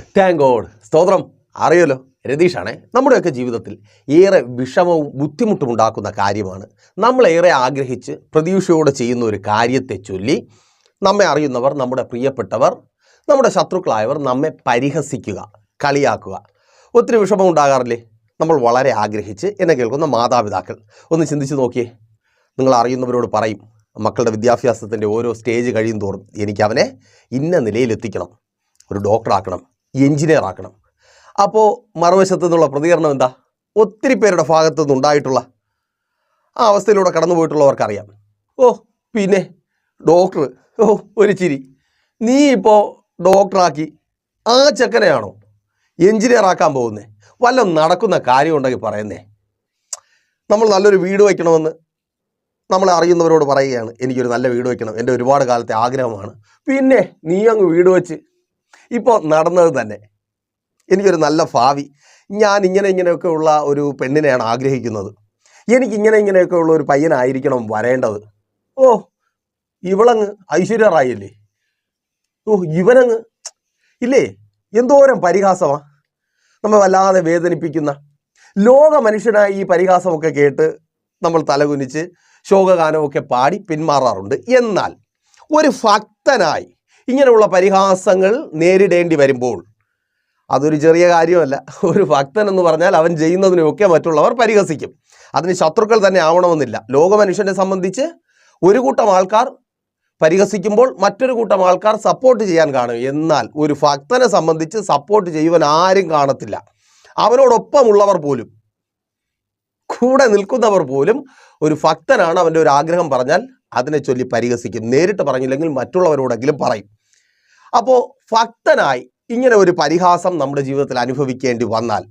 Thank സ്തോത്രം. അറിയല്ലോ. രതീഷാണേ നമ്മുടെയൊക്കെ ജീവിതത്തിൽ ഏറെ വിഷമവും ബുദ്ധിമുട്ടും ഉണ്ടാക്കുന്ന കാര്യമാണ്. നമ്മളേറെ ആഗ്രഹിച്ച് പ്രതീക്ഷയോടെ ചെയ്യുന്ന ഒരു കാര്യത്തെ ചൊല്ലി നമ്മെ അറിയുന്നവർ നമ്മുടെ പ്രിയപ്പെട്ടവർ നമ്മുടെ ശത്രുക്കളായവർ നമ്മെ പരിഹസിക്കുക കളിയാക്കുക. ഒത്തിരി വിഷമം ഉണ്ടാകാറില്ലേ? നമ്മൾ വളരെ ആഗ്രഹിച്ച് എന്നെ കേൾക്കുന്ന മാതാപിതാക്കൾ. ഒന്ന് ചിന്തിച്ച് നോക്കിയേ. നിങ്ങൾ അറിയുന്നവരോട് പറയും മക്കളുടെ വിദ്യാഭ്യാസത്തിന്റെ ഓരോ സ്റ്റേജ് കഴിയും തോറും എനിക്കവനെ ഇന്ന നിലയിലെത്തിക്കണം. ഒരു ഡോക്ടറാക്കണം എഞ്ചിനീയർ ആക്കണം അപ്പോൾ മറുവശത്തു നിന്നുള്ള പ്രതികരണം എന്താ? ഒത്തിരി പേരുടെ ഭാഗത്തു നിന്നുണ്ടായിട്ടുള്ള ആ അവസ്ഥയിലൂടെ കടന്നു പോയിട്ടുള്ളവർക്കറിയാം ഓ പിന്നെ ഡോക്ടർ. ഓ ഒരു ചിരി. നീ ഇപ്പോൾ ഡോക്ടറാക്കി ആ ചെക്കനെയാണോ എഞ്ചിനീയർ ആക്കാൻ പോകുന്നേ? വല്ല നടക്കുന്ന കാര്യമുണ്ടെങ്കിൽ പറയുന്നേ. നമ്മൾ നല്ലൊരു വീട് വയ്ക്കണമെന്ന് നമ്മളെ അറിയുന്നവരോട് പറയുകയാണ്. എനിക്കൊരു നല്ല വീട് വയ്ക്കണം. എന്റെ ഒരുപാട് കാലത്തെ ആഗ്രഹമാണ്. പിന്നെ നീ അങ്ങ് വീട് വെച്ച് ഇപ്പോൾ നടന്നത് തന്നെ. എനിക്കൊരു നല്ല ഭാവി. ഞാൻ ഇങ്ങനെ ഇങ്ങനെയൊക്കെ ഉള്ള ഒരു പെണ്ണിനെയാണ് ആഗ്രഹിക്കുന്നത്. എനിക്ക് ഇങ്ങനെ ഇങ്ങനെയൊക്കെ ഉള്ള ഒരു പയ്യനായിരിക്കണം വരേണ്ടത്. ഓ ഇവളങ്ങ് ഐശ്വര്യറായില്ലേ? ഓ ഇവനങ്ങ് ഇല്ലേ? എന്തോരം പരിഹാസമാ. നമ്മൾ വല്ലാതെ വേദനിപ്പിക്കുന്ന ലോക മനുഷ്യനായി ഈ പരിഹാസമൊക്കെ കേട്ട് നമ്മൾ തലകുനിച്ച് ശോകഗാനമൊക്കെ പാടി പിന്മാറാറുണ്ട്. എന്നാൽ ഒരു ഭക്തനായി ഇങ്ങനെയുള്ള പരിഹാസങ്ങൾ നേരിടേണ്ടി വരുമ്പോൾ അതൊരു ചെറിയ കാര്യമല്ല. ഒരു ഭക്തൻ എന്ന് പറഞ്ഞാൽ അവൻ ചെയ്യുന്നതിനൊക്കെ മറ്റുള്ളവർ പരിഹസിക്കും. അതിന് ശത്രുക്കൾ തന്നെ ആവണമെന്നില്ല. ലോകമനുഷ്യനെ സംബന്ധിച്ച് ഒരു കൂട്ടം ആൾക്കാർ പരിഹസിക്കുമ്പോൾ മറ്റൊരു കൂട്ടം ആൾക്കാർ സപ്പോർട്ട് ചെയ്യാൻ കാണും. എന്നാൽ ഒരു ഭക്തനെ സംബന്ധിച്ച് സപ്പോർട്ട് ചെയ്യുവാൻ ആരും കാണത്തില്ല. അവനോടൊപ്പമുള്ളവർ പോലും കൂടെ നിൽക്കുന്നവർ പോലും ഒരു ഭക്തനാണ് അവന്റെ ഒരു ആഗ്രഹം പറഞ്ഞാൽ അതിനെ ചൊല്ലി പരിഹസിക്കും. നേരിട്ട് പറഞ്ഞില്ലെങ്കിൽ മറ്റുള്ളവരോടെങ്കിലും പറയും. അപ്പോൾ ഭക്തനായി ഇങ്ങനെ ഒരു പരിഹാസം നമ്മുടെ ജീവിതത്തിൽ അനുഭവിക്കേണ്ടി വന്നാൽ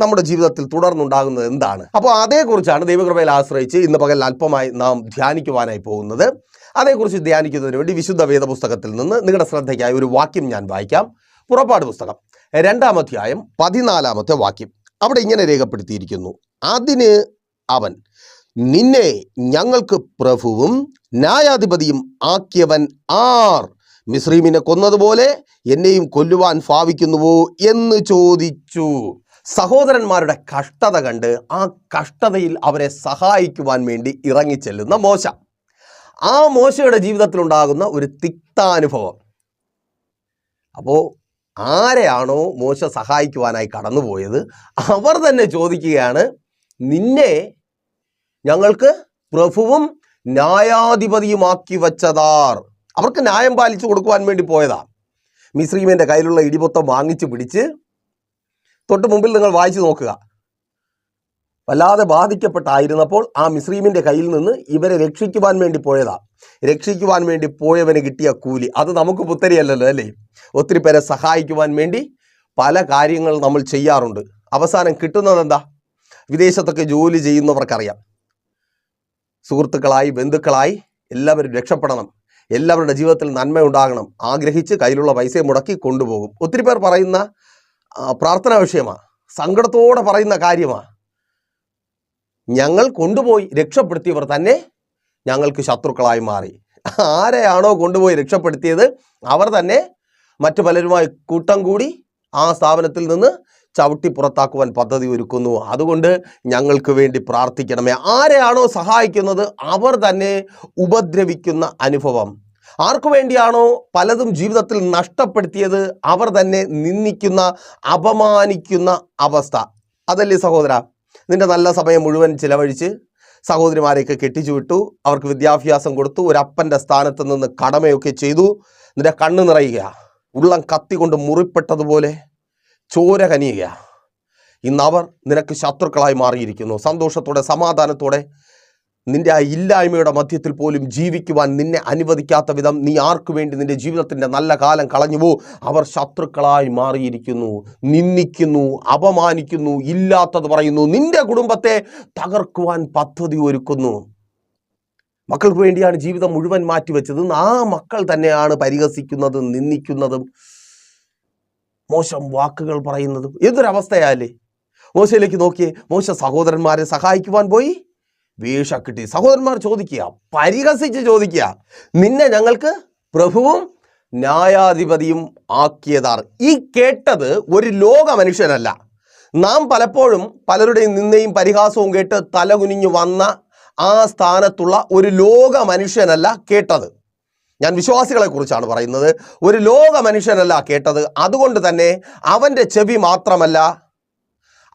നമ്മുടെ ജീവിതത്തിൽ തുടർന്നുണ്ടാകുന്നത് എന്താണ്? അപ്പോൾ അതേക്കുറിച്ചാണ് ദൈവകൃപയിൽ ആശ്രയിച്ച് ഇന്ന് പകൽ അല്പമായി നാം ധ്യാനിക്കുവാനായി പോകുന്നത്. അതേക്കുറിച്ച് ധ്യാനിക്കുന്നതിന് വേണ്ടി വിശുദ്ധ വേദപുസ്തകത്തിൽ നിന്ന് നിങ്ങളുടെ ശ്രദ്ധയ്ക്കായി ഒരു വാക്യം ഞാൻ വായിക്കാം. പുറപ്പാട് പുസ്തകം രണ്ടാം അധ്യായം പതിനാലാമത്തെ വാക്യം. അവിടെ ഇങ്ങനെ രേഖപ്പെടുത്തിയിരിക്കുന്നു. അതിന് അവൻ നിന്നെ ഞങ്ങൾക്ക് പ്രഭുവും ന്യായാധിപതിയും ആക്കിയവൻ ആർ? മിശ്രീമിനെ കൊന്നതുപോലെ എന്നെയും കൊല്ലുവാൻ ഭാവിക്കുന്നുവോ എന്ന് ചോദിച്ചു. സഹോദരന്മാരുടെ കഷ്ടത കണ്ട് ആ കഷ്ടതയിൽ അവരെ സഹായിക്കുവാൻ വേണ്ടി ഇറങ്ങിച്ചെല്ലുന്ന മോശ. ആ മോശയുടെ ജീവിതത്തിലുണ്ടാകുന്ന ഒരു തിക്താനുഭവം. അപ്പോൾ ആരെയാണോ മോശ സഹായിക്കുവാനായി കടന്നുപോയത്? അവർ തന്നെ ചോദിക്കുകയാണ് നിന്നെ ഞങ്ങൾക്ക് പ്രഭുവും ന്യായാധിപതിയുമാക്കി വച്ചതാർ. അവർക്ക് ന്യായം പാലിച്ചു കൊടുക്കുവാൻ വേണ്ടി പോയതാ. മിശ്രീമിന്റെ കയ്യിലുള്ള ഇടിമൊത്തം വാങ്ങിച്ചു പിടിച്ച് തൊട്ട് മുമ്പിൽ നിങ്ങൾ വായിച്ചു നോക്കുക. വല്ലാതെ ബാധിക്കപ്പെട്ടായിരുന്നപ്പോൾ ആ മിശ്രീമിന്റെ കയ്യിൽ നിന്ന് ഇവരെ രക്ഷിക്കുവാൻ വേണ്ടി പോയതാ. രക്ഷിക്കുവാൻ വേണ്ടി പോയവന് കിട്ടിയ കൂലി. അത് നമുക്ക് പുത്തരിയല്ലല്ലോ അല്ലേ? ഒത്തിരി പേരെ സഹായിക്കുവാൻ വേണ്ടി പല കാര്യങ്ങൾ നമ്മൾ ചെയ്യാറുണ്ട്. അവസാനം കിട്ടുന്നത് എന്താ വിദേശത്തൊക്കെ ജോലി ചെയ്യുന്നവർക്കറിയാം. സുഹൃത്തുക്കളായി ബന്ധുക്കളായി എല്ലാവരും രക്ഷപ്പെടണം. എല്ലാവരുടെ ജീവിതത്തിൽ നന്മ ഉണ്ടാകണം. ആഗ്രഹിച്ച് കയ്യിലുള്ള പൈസ മുടക്കി കൊണ്ടുപോകും. ഒത്തിരി പേർ പറയുന്ന പ്രാർത്ഥനാ വിഷയമാണ് സങ്കടത്തോടെ പറയുന്ന കാര്യമാണ് ഞങ്ങൾ കൊണ്ടുപോയി രക്ഷപ്പെടുത്തിയവർ തന്നെ ഞങ്ങൾക്ക് ശത്രുക്കളായി മാറി. ആരെയാണോ കൊണ്ടുപോയി രക്ഷപ്പെടുത്തിയത് അവർ തന്നെ മറ്റു പലരുമായി കൂട്ടം കൂടി ആ സ്ഥാപനത്തിൽ നിന്ന് ചവിട്ടി പുറത്താക്കുവാൻ പദ്ധതി ഒരുക്കുന്നു. അതുകൊണ്ട് ഞങ്ങൾക്ക് വേണ്ടി പ്രാർത്ഥിക്കണമേ. ആരെയാണോ സഹായിക്കുന്നത് അവർ തന്നെ ഉപദ്രവിക്കുന്ന അനുഭവം. ആർക്കു വേണ്ടിയാണോ പലതും ജീവിതത്തിൽ നഷ്ടപ്പെടുത്തിയത്? അവർ തന്നെ നിന്ദിക്കുന്ന അപമാനിക്കുന്ന അവസ്ഥ. അതല്ലേ സഹോദര നിന്റെ നല്ല സമയം മുഴുവൻ ചിലവഴിച്ച് സഹോദരിമാരെയൊക്കെ കെട്ടിച്ചു വിട്ടു. അവർക്ക് വിദ്യാഭ്യാസം കൊടുത്തു. ഒരു അപ്പന്റെ സ്ഥാനത്ത് നിന്ന് കടമയൊക്കെ ചെയ്തു. നിന്റെ കണ്ണ് നിറയുക. ഉള്ളം കത്തി കൊണ്ട് മുറിപ്പെട്ടതുപോലെ ചോര കനിയുക. ഇന്ന് അവർ നിനക്ക് ശത്രുക്കളായി മാറിയിരിക്കുന്നു. സന്തോഷത്തോടെ സമാധാനത്തോടെ നിന്റെ ആ ഇല്ലായ്മയുടെ മധ്യത്തിൽ പോലും ജീവിക്കുവാൻ നിന്നെ അനുവദിക്കാത്ത വിധം നീ ആർക്കു വേണ്ടി നിന്റെ ജീവിതത്തിന്റെ നല്ല കാലം കളഞ്ഞുവോ അവർ ശത്രുക്കളായി മാറിയിരിക്കുന്നു. നിന്ദിക്കുന്നു അപമാനിക്കുന്നു ഇല്ലാത്തത് പറയുന്നു. നിന്റെ കുടുംബത്തെ തകർക്കുവാൻ പദ്ധതി ഒരുക്കുന്നു. മക്കൾക്ക് വേണ്ടിയാണ് ജീവിതം മുഴുവൻ മാറ്റിവെച്ചത്. ആ മക്കൾ തന്നെയാണ് പരിഹസിക്കുന്നതും നിന്ദിക്കുന്നതും. മോശം വാക്കുകൾ പറയുന്നതും ഏതൊരവസ്ഥയാലേ മോശയിലേക്ക് നോക്കിയേ മോശ സഹോദരന്മാരെ സഹായിക്കുവാൻ പോയി. വീഴ്ച കിട്ടി. സഹോദരന്മാർ ചോദിക്കുക പരിഹസിച്ച് ചോദിക്കുക നിന്നെ ഞങ്ങൾക്ക് പ്രഭുവും ന്യായാധിപതിയും ആക്കിയതാർ. ഈ കേട്ടത് ഒരു ലോക മനുഷ്യനല്ല. നാം പലപ്പോഴും പലരുടെയും നിന്നെയും പരിഹാസവും കേട്ട് തലകുനിഞ്ഞു വന്ന ആ സ്ഥാനത്തുള്ള ഒരു ലോക മനുഷ്യനല്ല കേട്ടത്. ഞാൻ വിശ്വാസികളെക്കുറിച്ചാണ് പറയുന്നത്. ഒരു ലോക മനുഷ്യനല്ല കേട്ടത്. അതുകൊണ്ട് തന്നെ അവന്റെ ചെവി മാത്രമല്ല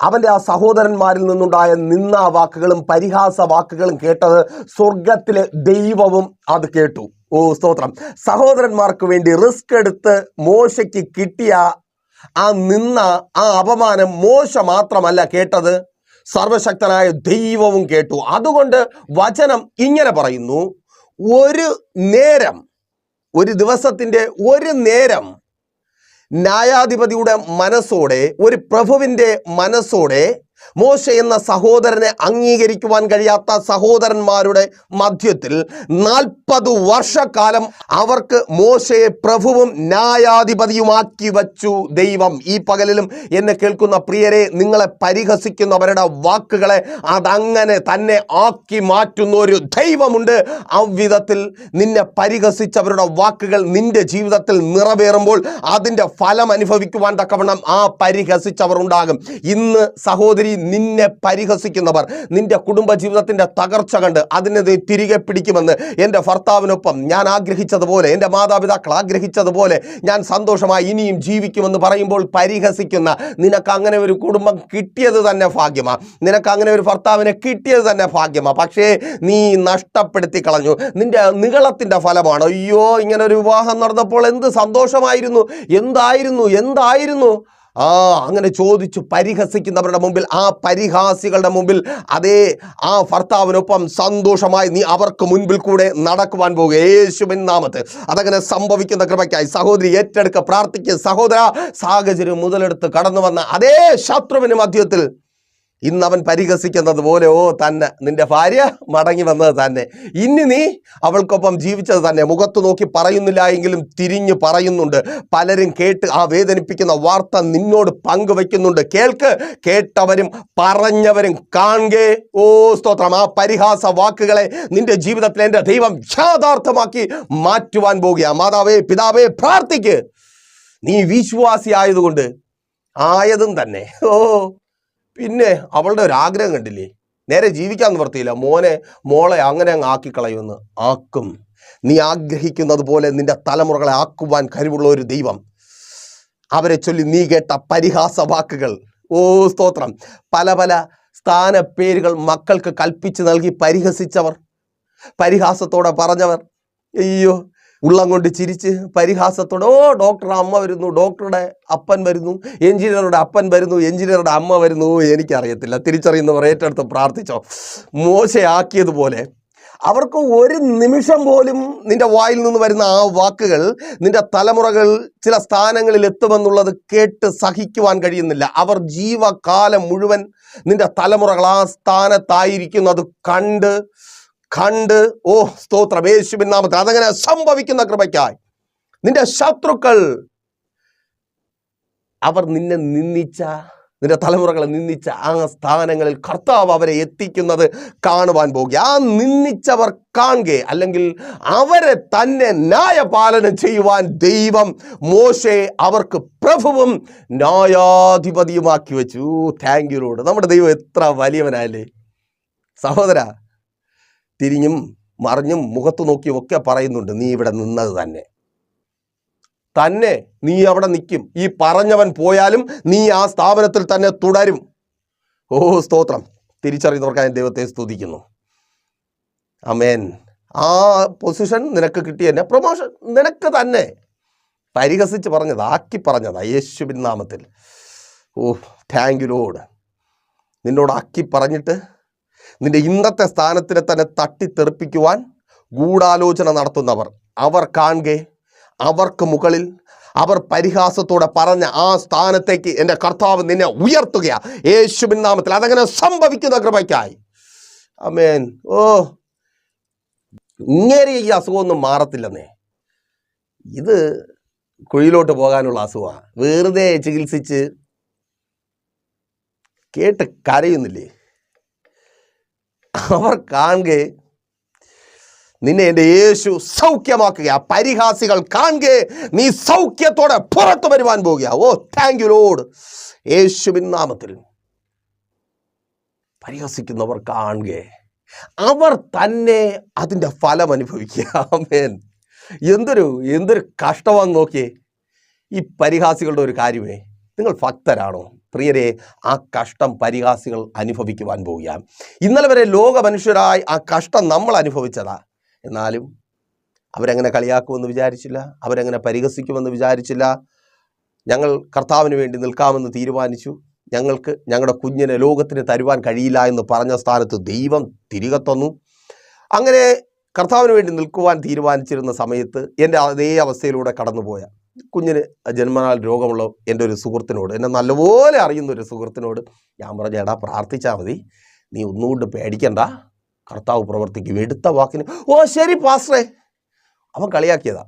അവന്റെ ആ സഹോദരന്മാരിൽ നിന്നുണ്ടായ നിന്ന വാക്കുകളും പരിഹാസ വാക്കുകളും കേട്ടത് സ്വർഗത്തിലെ ദൈവവും അത് കേട്ടു. ഓ സ്തോത്രം. സഹോദരന്മാർക്ക് വേണ്ടി റിസ്ക് എടുത്ത് മോശയ്ക്ക് കിട്ടിയ ആ നിന്ന ആ അപമാനം മോശ മാത്രമല്ല കേട്ടത് സർവശക്തനായ ദൈവവും കേട്ടു. അതുകൊണ്ട് വചനം ഇങ്ങനെ പറയുന്നു. ഒരു നേരം ഒരു ദിവസത്തിന്റെ ഒരു നേരം ന്യായാധിപതിയുടെ മനസ്സോടെ ഒരു പ്രഭുവിന്റെ മനസ്സോടെ മോശ എന്ന സഹോദരനെ അംഗീകരിക്കുവാൻ കഴിയാത്ത സഹോദരന്മാരുടെ മധ്യത്തിൽ നാൽപ്പത് വർഷക്കാലം അവർക്ക് മോശയെ പ്രഭുവും ന്യായാധിപതിയുമാക്കി വച്ചു ദൈവം. ഈ പകലിലും എന്നെ കേൾക്കുന്ന പ്രിയരെ നിങ്ങളെ പരിഹസിക്കുന്നവരുടെ വാക്കുകളെ അതങ്ങനെ തന്നെ ആക്കി മാറ്റുന്ന ഒരു ദൈവമുണ്ട്. അവിധത്തിൽ നിന്നെ പരിഹസിച്ചവരുടെ വാക്കുകൾ നിന്റെ ജീവിതത്തിൽ നിറവേറുമ്പോൾ അതിന്റെ ഫലം അനുഭവിക്കുവാൻ തക്കവണ്ണം ആ പരിഹസിച്ചവർ ഉണ്ടാകും. ഇന്ന് സഹോദരി നിന്നെ പരിഹസിക്കുന്നവർ നിന്റെ കുടുംബ ജീവിതത്തിന്റെ തകർച്ച കണ്ട് അതിനെ തിരികെ പിടിക്കുമെന്ന് എന്റെ ഭർത്താവിനൊപ്പം ഞാൻ ആഗ്രഹിച്ചതുപോലെ എന്റെ മാതാപിതാക്കൾ ആഗ്രഹിച്ചതുപോലെ ഞാൻ സന്തോഷമായി ഇനിയും ജീവിക്കുമെന്ന് പറയുമ്പോൾ പരിഹസിക്കുന്ന നിനക്ക് അങ്ങനെ ഒരു കുടുംബം കിട്ടിയത് തന്നെ ഭാഗ്യമാണ് നിനക്ക് അങ്ങനെ ഒരു ഭർത്താവിനെ കിട്ടിയത് തന്നെ ഭാഗ്യമാണ് പക്ഷേ നീ നഷ്ടപ്പെടുത്തി കളഞ്ഞു. നിന്റെ നികളത്തിന്റെ ഫലമാണ്. അയ്യോ ഇങ്ങനെ ഒരു വിവാഹം നടന്നപ്പോൾ എന്ത് സന്തോഷമായിരുന്നു. എന്തായിരുന്നു? എന്തായിരുന്നു? ആ അങ്ങനെ ചോദിച്ചു പരിഹസിക്കുന്നവരുടെ മുമ്പിൽ ആ പരിഹാസികളുടെ മുമ്പിൽ അതേ ആ ഭർത്താവിനൊപ്പം സന്തോഷമായി നീ അവർക്ക് മുൻപിൽ കൂടെ നടക്കുവാൻ പോകുക. യേശുവിൻ നാമത്ത് അതങ്ങനെ സംഭവിക്കുന്ന കൃപയ്ക്കായി സഹോദരി ഏറ്റെടുക്ക പ്രാർത്ഥിക്കുക. സഹോദര സാഹചര്യം മുതലെടുത്ത് കടന്നു വന്ന അതേ ശത്രുവിന് മധ്യത്തിൽ ഇന്ന് അവൻ പരിഹസിക്കുന്നത് പോലെ ഓ തന്നെ നിന്റെ ഭാര്യ മടങ്ങി വന്നത് തന്നെ. ഇനി നീ അവൾക്കൊപ്പം ജീവിച്ചത് തന്നെ. മുഖത്ത് നോക്കി പറയുന്നില്ല എങ്കിലും തിരിഞ്ഞു പറയുന്നുണ്ട്. പലരും കേട്ട് ആ വേദനിപ്പിക്കുന്ന വാർത്ത നിന്നോട് പങ്കുവെക്കുന്നുണ്ട് കേൾക്ക് കേട്ടവരും പറഞ്ഞവരും കാണുകേ. ഓ സ്തോത്രം. ആ പരിഹാസ വാക്കുകളെ നിന്റെ ജീവിതത്തിൽ എന്റെ ദൈവം യാഥാർത്ഥമാക്കി മാറ്റുവാൻ പോകുക. മാതാവേ പിതാവേ പ്രാർത്ഥിക്ക്. നീ വിശ്വാസി ആയതുകൊണ്ട് ആയതും തന്നെ. ഓ പിന്നെ അവളുടെ ഒരു ആഗ്രഹം കണ്ടില്ലേ? നേരെ ജീവിക്കാൻ നിവർത്തിയില്ല മോനെ മോളെ അങ്ങനെ അങ്ങ് ആക്കിക്കളയുമെന്ന്. ആക്കും. നീ ആഗ്രഹിക്കുന്നത് പോലെ നിന്റെ തലമുറകളെ ആക്കുവാൻ കഴിവുള്ള ഒരു ദൈവം. അവരെ ചൊല്ലി നീ കേട്ട പരിഹാസ വാക്കുകൾ. ഓ സ്തോത്രം. പല പല സ്ഥാന സ്ഥാനപ്പേരുകൾ മക്കൾക്ക് കൽപ്പിച്ച് നൽകി പരിഹസിച്ചവർ. പരിഹാസത്തോടെ പറഞ്ഞവർ. അയ്യോ ഉള്ളം കൊണ്ട് ചിരിച്ച് പരിഹാസത്തോടെ ഓ ഡോക്ടർ അമ്മ വരുന്നു ഡോക്ടറുടെ അപ്പൻ വരുന്നു എഞ്ചിനീയറുടെ അപ്പൻ വരുന്നു എഞ്ചിനീയറുടെ അമ്മ വരുന്നു. എനിക്കറിയത്തില്ല. തിരിച്ചറിയുന്നവർ ഏറ്റെടുത്ത് പ്രാർത്ഥിച്ചോ. മോശയാക്കിയതുപോലെ അവർക്ക് ഒരു നിമിഷം പോലും നിന്റെ വായിൽ നിന്ന് വരുന്ന ആ വാക്കുകൾ നിന്റെ തലമുറകൾ ചില സ്ഥാനങ്ങളിൽ എത്തുമെന്നുള്ളത് കേട്ട് സഹിക്കുവാൻ കഴിയുന്നില്ല. അവർ ജീവകാലം മുഴുവൻ നിന്റെ തലമുറകൾ ആ സ്ഥാനത്തായിരിക്കുന്നത് കണ്ട് കണ്ട് ഓ സ്തോത്രം. യേശുവിൻ നാമത്തിൽ അതങ്ങനെ സംഭവിക്കുന്ന കൃപയ്ക്കായി. നിന്റെ ശത്രുക്കൾ അവർ നിന്നെ നിന്ദിച്ച നിന്റെ തലമുറകളെ നിന്ദിച്ച ആ സ്ഥാനങ്ങളിൽ കർത്താവ് അവരെ എത്തിക്കുന്നത് കാണുവാൻ പോകുക. ആ നിന്ദിച്ചവർ കാണുക അല്ലെങ്കിൽ അവരെ തന്നെ ന്യായപാലനം ചെയ്യുവാൻ ദൈവം മോശെ അവർക്ക് പ്രഭുവും ന്യായാധിപതിയുമാക്കി വെച്ചു. താങ്ക് യു ലോഡ് നമ്മുടെ ദൈവം എത്ര വലിയവനല്ലേ സഹോദര തിരിഞ്ഞും മറിഞ്ഞും മുഖത്ത് നോക്കിയും ഒക്കെ പറയുന്നുണ്ട് നീ ഇവിടെ നിന്നത് തന്നെ. തന്നെ നീ അവിടെ നിൽക്കും ഈ പറഞ്ഞവൻ പോയാലും നീ ആ സ്ഥാപനത്തിൽ തന്നെ തുടരും. ഓ സ്തോത്രം. തിരിച്ചറിയുന്നവർക്കായി ദൈവത്തെ സ്തുതിക്കുന്നു. അമേൻ ആ പൊസിഷൻ നിനക്ക് കിട്ടിയ തന്നെ. പ്രൊമോഷൻ നിനക്ക് തന്നെ. പരിഹസിച്ച് പറഞ്ഞത് ആക്കി പറഞ്ഞതാ യേശുവിൻ നാമത്തിൽ. ഓ താങ്ക് യു ലോഡ് നിന്നോട് ആക്കി പറഞ്ഞിട്ട് നിന്റെ ഇന്നത്തെ സ്ഥാനത്തിനെ തന്നെ തട്ടിത്തെറിപ്പിക്കുവാൻ ഗൂഢാലോചന നടത്തുന്നവർ. അവർ കാണുകെ അവർക്ക് മുകളിൽ അവർ പരിഹാസത്തോടെ പറഞ്ഞ ആ സ്ഥാനത്തേക്ക് എന്റെ കർത്താവ് നിന്നെ ഉയർത്തുകയാ യേശുബിൻ നാമത്തിൽ അതങ്ങനെ സംഭവിക്കുന്ന കൃപയ്ക്കായി. അമേൻ ഓ ഇങ്ങനെ ഈ അസുഖമൊന്നും മാറത്തില്ലെന്നേ. ഇത് കുഴിയിലോട്ട് പോകാനുള്ള അസുഖമാണ് വെറുതെ ചികിത്സിച്ച് കേട്ട് കരയുന്നില്ലേ? അവർ കാണുകെ നിന്നെ എന്റെ യേശു സൗഖ്യമാക്കുക പരിഹാസികൾ കാണുകയെ നീ സൗഖ്യത്തോടെ പുറത്തു വരുവാൻ പോകുക ഓ താങ്ക് യു ലോഡ് യേശുവിൻ നാമത്തിൽ പരിഹസിക്കുന്നവർ കാണുകയെ അവർ തന്നെ അതിന്റെ ഫലം അനുഭവിക്കുക. ആമേൻ. എന്തൊരു എന്തൊരു കഷ്ടമാണെന്ന് നോക്കിയേ. ഈ പരിഹാസികളുടെ ഒരു കാര്യമേ നിങ്ങൾ ഭക്തരാണോ? പ്രിയരെ ആ കഷ്ടം പരിഹാസികൾ അനുഭവിക്കുവാൻ പോവുകയാണ്. ഇന്നലെ വരെ ലോക മനുഷ്യരായി ആ കഷ്ടം നമ്മൾ അനുഭവിച്ചതാ. എന്നാലും അവരെങ്ങനെ കളിയാക്കുമെന്ന് വിചാരിച്ചില്ല? അവരെങ്ങനെ പരിഹസിക്കുമെന്ന് വിചാരിച്ചില്ല? ഞങ്ങൾ കർത്താവിന് വേണ്ടി നിൽക്കാമെന്ന് തീരുമാനിച്ചു. ഞങ്ങൾക്ക് ഞങ്ങളുടെ കുഞ്ഞിനെ ലോകത്തിന് തരുവാൻ കഴിയില്ല എന്ന് പറഞ്ഞ സ്ഥാനത്ത് ദൈവം തിരികെ തന്നു. അങ്ങനെ കർത്താവിന് വേണ്ടി നിൽക്കുവാൻ തീരുമാനിച്ചിരുന്ന സമയത്ത് എന്റെ അതേ അവസ്ഥയിലൂടെ കടന്നുപോയ കുഞ്ഞിന് ജന്മനാൽ രോഗമുള്ള എന്റെ ഒരു സുഹൃത്തിനോട് എന്നെ നല്ലപോലെ അറിയുന്ന ഒരു സുഹൃത്തിനോട് ഞാൻ പറഞ്ഞു എടാ പ്രാർത്ഥിച്ചാൽ മതി. നീ ഒന്നുകൊണ്ട് പേടിക്കണ്ട. കർത്താവ് പ്രവർത്തിക്കും. എടുത്ത വാക്കിന് ഓ ശരി പാസ്റ്ററേ. അവൻ കളിയാക്കിയതാ.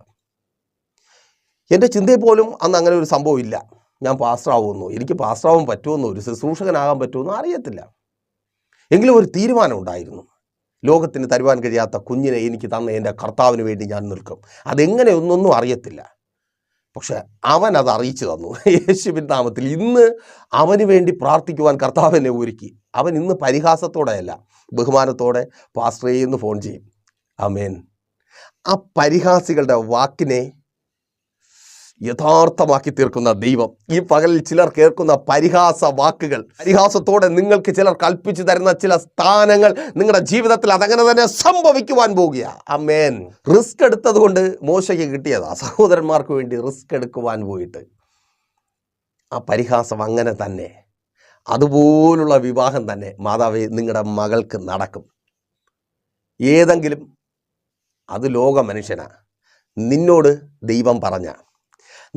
എന്റെ ചിന്തയിൽ പോലും അന്ന് അങ്ങനെ ഒരു സംഭവം ഇല്ല. ഞാൻ പാസ്റ്ററാവുമെന്നോ എനിക്ക് പാസ്റ്ററാവാൻ പറ്റുമെന്നോ ഒരു ശുശ്രൂഷകനാകാൻ പറ്റുമെന്നോ അറിയത്തില്ല. എങ്കിലും ഒരു തീരുമാനം ഉണ്ടായിരുന്നു. ലോകത്തിന് തരുവാൻ കഴിയാത്ത കുഞ്ഞിനെ എനിക്ക് തന്ന എന്റെ കർത്താവിന് വേണ്ടി ഞാൻ നിൽക്കും. അതെങ്ങനെ ഒന്നൊന്നും അറിയത്തില്ല. പക്ഷെ അവൻ അത് അറിയിച്ചു തന്നു. യേശുവിൻ നാമത്തിൽ ഇന്ന് അവന് വേണ്ടി പ്രാർത്ഥിക്കുവാൻ കർത്താവിനെ ഒരുക്കി. അവൻ ഇന്ന് പരിഹാസത്തോടെയല്ല ബഹുമാനത്തോടെ പാസ്റ്ററേന്ന് ഫോൺ ചെയ്യും. അമേൻ ആ പരിഹാസികളുടെ വാക്കിനെ യഥാർത്ഥമാക്കി തീർക്കുന്ന ദൈവം. ഈ പകലിൽ ചിലർ കേൾക്കുന്ന പരിഹാസ വാക്കുകൾ പരിഹാസത്തോടെ നിങ്ങൾക്ക് ചിലർ കൽപ്പിച്ചു തരുന്ന ചില സ്ഥാനങ്ങൾ നിങ്ങളുടെ ജീവിതത്തിൽ അതങ്ങനെ തന്നെ സംഭവിക്കുവാൻ പോകുക അമേൻ റിസ്ക് എടുത്തത് കൊണ്ട് മോശയ്ക്ക് കിട്ടിയതാ. സഹോദരന്മാർക്ക് വേണ്ടി റിസ്ക് എടുക്കുവാൻ പോയിട്ട്. ആ പരിഹാസം അങ്ങനെ തന്നെ. അതുപോലുള്ള വിവാഹം തന്നെ മാതാവ് നിങ്ങളുടെ മകൾക്ക് നടക്കും. ഏതെങ്കിലും അത് ലോക മനുഷ്യനാ നിന്നോട് ദൈവം പറഞ്ഞ.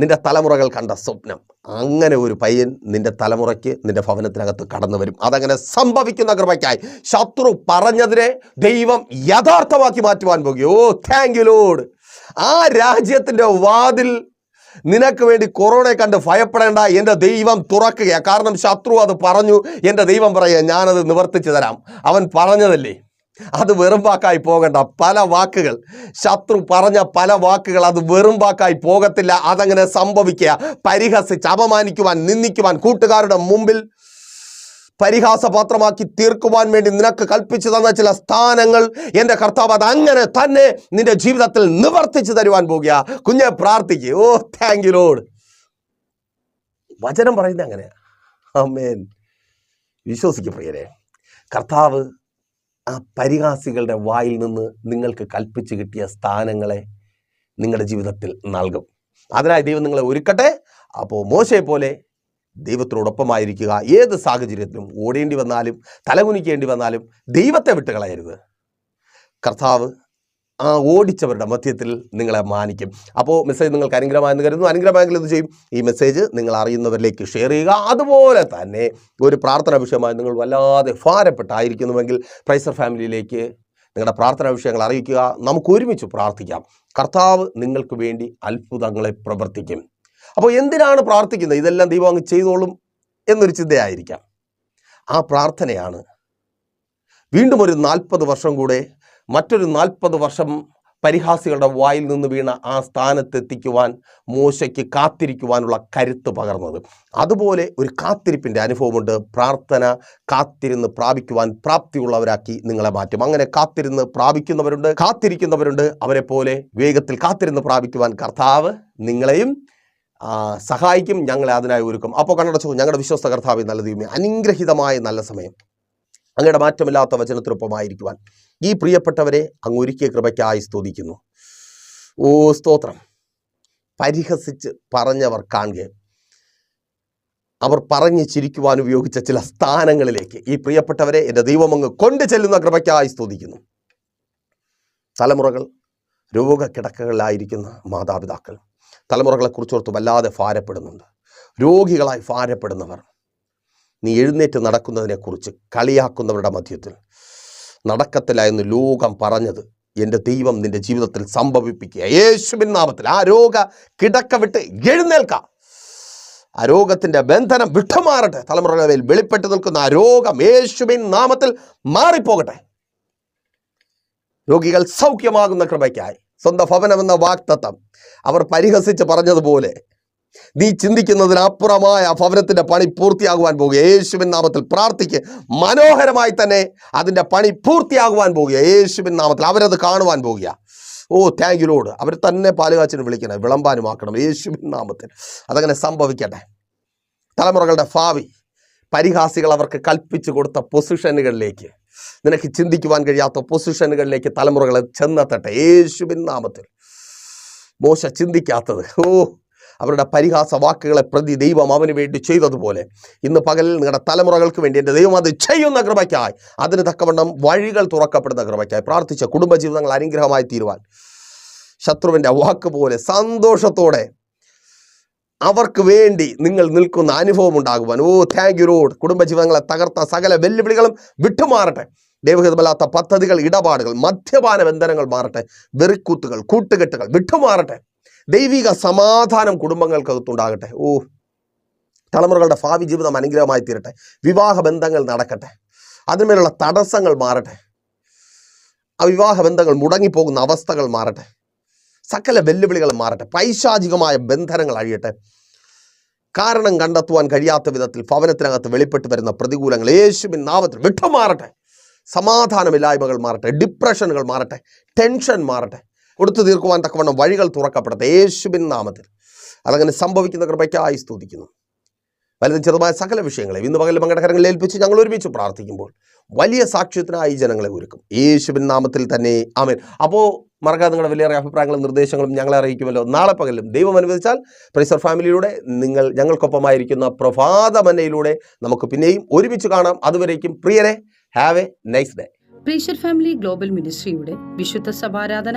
നിന്റെ തലമുറകൾ കണ്ട സ്വപ്നം. അങ്ങനെ ഒരു പയ്യൻ നിന്റെ തലമുറയ്ക്ക് നിന്റെ ഭവനത്തിനകത്ത് കടന്നു വരും. അതങ്ങനെ സംഭവിക്കുന്ന കൃപയ്ക്കായി. ശത്രു പറഞ്ഞതിനെ ദൈവം യഥാർത്ഥമാക്കി മാറ്റുവാൻ പോകും ഓ താങ്ക് യു ലോഡ് ആ രാജ്യത്തിന്റെ വാതിൽ നിനക്ക് വേണ്ടി കൊറോണയെ കണ്ട് ഭയപ്പെടേണ്ട എന്റെ ദൈവം തുറക്കുകയാണ് കാരണം ശത്രു അത് പറഞ്ഞു. എന്റെ ദൈവം പറയുക ഞാനത് നിവർത്തിച്ചു തരാം. അവൻ പറഞ്ഞതല്ലേ? അത് വെറും വാക്കായി പോകണ്ട. പല വാക്കുകൾ. ശത്രു പറഞ്ഞ പല വാക്കുകൾ അത് വെറും വാക്കായി പോകത്തില്ല. അതങ്ങനെ സംഭവിക്കുക. പരിഹസിച്ച് അപമാനിക്കുവാൻ നിന്ദിക്കുവാൻ കൂട്ടുകാരുടെ മുമ്പിൽ പരിഹാസപാത്രമാക്കി തീർക്കുവാൻ വേണ്ടി നിനക്ക് കൽപ്പിച്ചു തന്ന ചില സ്ഥാനങ്ങൾ എന്റെ കർത്താവ് അത് അങ്ങനെ തന്നെ നിന്റെ ജീവിതത്തിൽ നിവർത്തിച്ചു തരുവാൻ പോകുക. കുഞ്ഞെ പ്രാർത്ഥിക്കുക ഓ താങ്ക് യു ലോഡ് വചനം പറയുന്നത് അങ്ങനെയാ. അമ്മേൻ വിശ്വസിക്കും പ്രിയരെ. കർത്താവ് ആ പരിഹാസികളുടെ വായിൽ നിന്ന് നിങ്ങൾക്ക് കൽപ്പിച്ചു കിട്ടിയ സ്ഥാനങ്ങളെ നിങ്ങളുടെ ജീവിതത്തിൽ നൽകും. അതിനായി ദൈവം നിങ്ങളെ ഒരുക്കട്ടെ. അപ്പോൾ മോശയെ പോലെ ദൈവത്തിനോടൊപ്പമായിരിക്കുക. ഏത് സാഹചര്യത്തിലും ഓടേണ്ടി വന്നാലും തലകുനിക്കേണ്ടി വന്നാലും ദൈവത്തെ വിട്ടുകളയരുത്. കർത്താവ് ആ ഓടിച്ചവരുടെ മധ്യത്തിൽ നിങ്ങളെ മാനിക്കും. അപ്പോൾ മെസ്സേജ് നിങ്ങൾക്ക് അനുഗ്രഹമായെന്ന് കരുതുന്നു. അനുഗ്രഹമായെങ്കിൽ എന്ത് ചെയ്യും? ഈ മെസ്സേജ് നിങ്ങൾ അറിയുന്നവരിലേക്ക് ഷെയർ ചെയ്യുക. അതുപോലെ തന്നെ ഒരു പ്രാർത്ഥന വിഷയമായി നിങ്ങൾ വല്ലാതെ ഭാരപ്പെട്ടായിരിക്കുന്നുവെങ്കിൽ പ്രൈസർ ഫാമിലിയിലേക്ക് നിങ്ങളുടെ പ്രാർത്ഥനാ വിഷയങ്ങൾ അറിയിക്കുക. നമുക്ക് ഒരുമിച്ച് പ്രാർത്ഥിക്കാം. കർത്താവ് നിങ്ങൾക്ക് വേണ്ടി അത്ഭുതങ്ങളെ പ്രവർത്തിക്കും. അപ്പോൾ എന്തിനാണ് പ്രാർത്ഥിക്കുന്നത്? ഇതെല്ലാം ദൈവം അങ്ങ് ചെയ്തോളും എന്നൊരു ചിന്തയായിരിക്കാം. ആ പ്രാർത്ഥനയാണ് വീണ്ടും ഒരു നാൽപ്പത് വർഷം കൂടെ മറ്റൊരു നാൽപ്പത് വർഷം പരിഹാസികളുടെ വായിൽ നിന്ന് വീണ ആ സ്ഥാനത്തെത്തിക്കുവാൻ മോശയ്ക്ക് കാത്തിരിക്കുവാനുള്ള കരുത്ത് പകർന്നത്. അതുപോലെ ഒരു കാത്തിരിപ്പിന്റെ അനുഭവമുണ്ട്. പ്രാർത്ഥന കാത്തിരുന്ന് പ്രാപിക്കുവാൻ പ്രാപ്തിയുള്ളവരാക്കി നിങ്ങളെ മാറ്റും. അങ്ങനെ കാത്തിരുന്ന് പ്രാപിക്കുന്നവരുണ്ട് കാത്തിരിക്കുന്നവരുണ്ട്. അവരെ പോലെ വേഗത്തിൽ കാത്തിരുന്ന് പ്രാപിക്കുവാൻ കർത്താവ് നിങ്ങളെയും സഹായിക്കും ഞങ്ങളെ അതിനായി ഒരുക്കും. അപ്പോൾ കണ്ണടച്ചു ഞങ്ങളുടെ വിശ്വസ്ത കർത്താവ് നല്ല ദൈവമേ അനുഗ്രഹിതമായ നല്ല സമയം. അങ്ങയുടെ മാറ്റമില്ലാത്ത വചനത്തിനൊപ്പമായിരിക്കുവാൻ ഈ പ്രിയപ്പെട്ടവരെ അങ്ങ് ഒരുക്കിയ കൃപയ്ക്കായി സ്തുതിക്കുന്നു. ഓ സ്തോത്രം. പരിഹസിച്ച് പറഞ്ഞവർ കാണുക. അവർ പറഞ്ഞ് ചിരിക്കുവാൻ ഉപയോഗിച്ച ചില സ്ഥാനങ്ങളിലേക്ക് ഈ പ്രിയപ്പെട്ടവരെ എന്റെ ദൈവം അങ്ങ് കൊണ്ടു ചെല്ലുന്ന കൃപയ്ക്കായി സ്തുതിക്കുന്നു. തലമുറകൾ രോഗക്കിടക്കകളിലായിരിക്കുന്ന മാതാപിതാക്കൾ തലമുറകളെക്കുറിച്ചോർത്ത് വല്ലാതെ ഭാരപ്പെടുന്നുണ്ട്. രോഗികളായി ഭാരപ്പെടുന്നവർ നീ എഴുന്നേറ്റ് നടക്കുന്നതിനെക്കുറിച്ച് കളിയാക്കുന്നവരുടെ മധ്യത്തിൽ. നടക്കത്തില്ല എന്ന് ലോകം പറഞ്ഞത് എന്റെ ദൈവം നിന്റെ ജീവിതത്തിൽ സംഭവിപ്പിക്കുക. യേശുവിൻ നാമത്തിൽ ആ രോഗ കിടക്ക വിട്ട് എഴുന്നേൽക്കാം. ആ രോഗത്തിന്റെ ബന്ധനം വിട്ടുമാറട്ടെ. തലമുറകളിൽ മേൽ വെളിപ്പെട്ട് നിൽക്കുന്ന ആ രോഗം യേശുവിൻ നാമത്തിൽ മാറിപ്പോകട്ടെ. രോഗികൾ സൗഖ്യമാകുന്ന കൃപയ്ക്കായി. സ്വന്തം ഭവനമെന്ന വാക്തത്വം അവർ പരിഹസിച്ച് പറഞ്ഞതുപോലെ നീ ചിന്തിക്കുന്നതിനപ്പുറമായ ആ ഭവനത്തിന്റെ പണി പൂർത്തിയാകുവാൻ പോകുക. യേശുവിൻ നാമത്തിൽ പ്രാർത്ഥിക്ക്. മനോഹരമായി തന്നെ അതിന്റെ പണി പൂർത്തിയാകുവാൻ പോകുക. യേശുവിൻ നാമത്തിൽ അവരത് കാണുവാൻ പോകുക. ഓ താങ്ക് യു ലോഡ് അവർ തന്നെ പാലുകാച്ചിന് വിളിക്കണം. വിളമ്പാനുമാക്കണം. യേശുവിൻ നാമത്തിൽ. അതങ്ങനെ സംഭവിക്കട്ടെ. തലമുറകളുടെ ഭാവി പരിഹാസികൾ അവർക്ക് കൽപ്പിച്ചു കൊടുത്ത പൊസിഷനുകളിലേക്ക്. നിനക്ക് ചിന്തിക്കുവാൻ കഴിയാത്ത പൊസിഷനുകളിലേക്ക് തലമുറകളെ ചെന്നെത്തട്ടെ. യേശുവിൻ നാമത്തിൽ. മോശ ചിന്തിക്കാത്തത്. ഓ അവരുടെ പരിഹാസ വാക്കുകളെ പ്രതി ദൈവം അവന് വേണ്ടി ചെയ്തതുപോലെ. ഇന്ന് പകലിൽ നിങ്ങളുടെ തലമുറകൾക്ക് വേണ്ടി എന്റെ ദൈവം അത് ചെയ്യുന്ന കൃപയ്ക്കായി. അതിന് തക്കവണ്ണം വഴികൾ തുറക്കപ്പെടുന്ന കൃപയ്ക്കായി. പ്രാർത്ഥിച്ച കുടുംബജീവിതങ്ങൾ അനുഗ്രഹമായി തീരുവാൻ. ശത്രുവിന്റെ വാക്ക് പോലെ സന്തോഷത്തോടെ അവർക്ക് വേണ്ടി നിങ്ങൾ നിൽക്കുന്ന അനുഭവം ഉണ്ടാകുവാൻ. ഓ താങ്ക് യു റോഡ് കുടുംബജീവിതങ്ങളെ തകർത്ത സകല വെല്ലുവിളികളും വിട്ടുമാറട്ടെ. ദൈവഹിതമല്ലാത്ത പദ്ധതികൾ ഇടപാടുകൾ മദ്യപാന ബന്ധനങ്ങൾ മാറട്ടെ. വെറിക്കൂത്തുകൾ കൂട്ടുകെട്ടുകൾ വിട്ടുമാറട്ടെ. ദൈവിക സമാധാനം കുടുംബങ്ങൾക്കകത്തുണ്ടാകട്ടെ. ഓ തലമുറകളുടെ ഭാവി ജീവിതം അനുഗ്രഹമായി തീരട്ടെ. വിവാഹ ബന്ധങ്ങൾ നടക്കട്ടെ. അതിന്മേലുള്ള തടസ്സങ്ങൾ മാറട്ടെ. ആ വിവാഹ ബന്ധങ്ങൾ മുടങ്ങിപ്പോകുന്ന അവസ്ഥകൾ മാറട്ടെ. സകല വെല്ലുവിളികൾ മാറട്ടെ. പൈശാചികമായ ബന്ധനങ്ങൾ അഴിയട്ടെ. കാരണം കണ്ടെത്തുവാൻ കഴിയാത്ത വിധത്തിൽ ഭവനത്തിനകത്ത് വെളിപ്പെട്ട് വരുന്ന പ്രതികൂലങ്ങൾ യേശുവിൻ നാമത്തിൽ വിട്ടുമാറട്ടെ. സമാധാനമില്ലായ്മകൾ മാറട്ടെ. ഡിപ്രഷനുകൾ മാറട്ടെ. ടെൻഷൻ മാറട്ടെ. കൊടുത്തു തീർക്കുവാൻ തക്കവണ്ണം വഴികൾ തുറക്കപ്പെടട്ടെ. യേശുബിൻ നാമത്തിൽ. അതങ്ങനെ സംഭവിക്കുന്ന കൃപയ്ക്കായി സ്തുതിക്കുന്നു. വലുതും ചെറുതുമായ സകല വിഷയങ്ങളെ ഇന്ന് പകൽ മംഗളകരങ്ങളിൽ ഏൽപ്പിച്ച് ഞങ്ങൾ ഒരുമിച്ച് പ്രാർത്ഥിക്കുമ്പോൾ വലിയ സാക്ഷ്യത്തിനായി ജനങ്ങളെ ഒരുക്കും. യേശുബിൻ നാമത്തിൽ തന്നെ. ആമേൻ. അപ്പോൾ മറക്കാതെ നിങ്ങളുടെ വിലയേറെ അഭിപ്രായങ്ങളും നിർദ്ദേശങ്ങളും ഞങ്ങളെ അറിയിക്കുമല്ലോ. നാളെ പകലും ദൈവം അനുവദിച്ചാൽ പ്രൈസർ ഫാമിലിയിലൂടെ നിങ്ങൾ ഞങ്ങൾക്കൊപ്പമായിരിക്കുന്ന പ്രഭാതമനയിലൂടെ നമുക്ക് പിന്നെയും ഒരുമിച്ച് കാണാം. അതുവരേക്കും പ്രിയരെ ഹാവ് എ നൈസ് ഡേ പ്രീഷർ ഫാമിലി ഗ്ലോബൽ മിനിസ്ട്രിയുടെ വിശുദ്ധ സഭാരാധന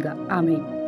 ആമേൻ